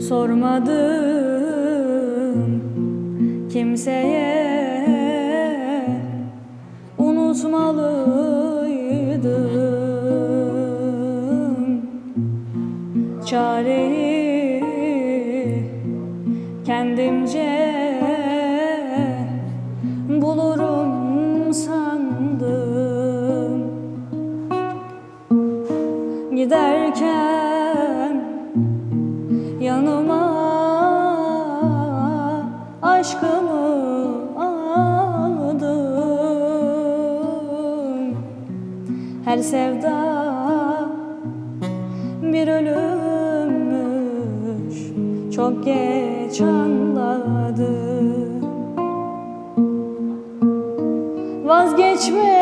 Sormadım kimseye. Unutmalıydım Çareyi kendimce Giderken yanıma aşkımı aldım Her sevda bir ölümmüş çok geç anladım. Vazgeçmek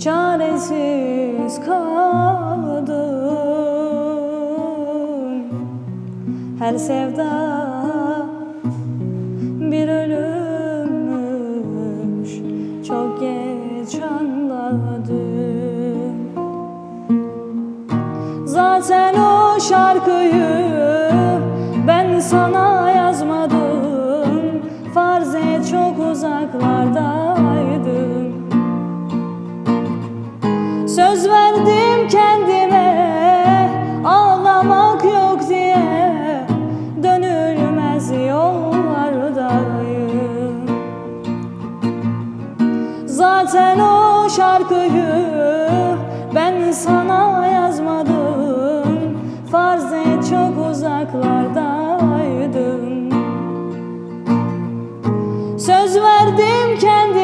Çaresiz kaldım Her sevda bir ölümmüş. Çok geç anladım. Zaten o şarkıyı ben sana yazmadım verdim kendime ağlamak yok diye. Dönülmez yollardayım Zaten o şarkıyı ben sana yazmadım. Farz et çok uzaklardaydım Söz verdim kendime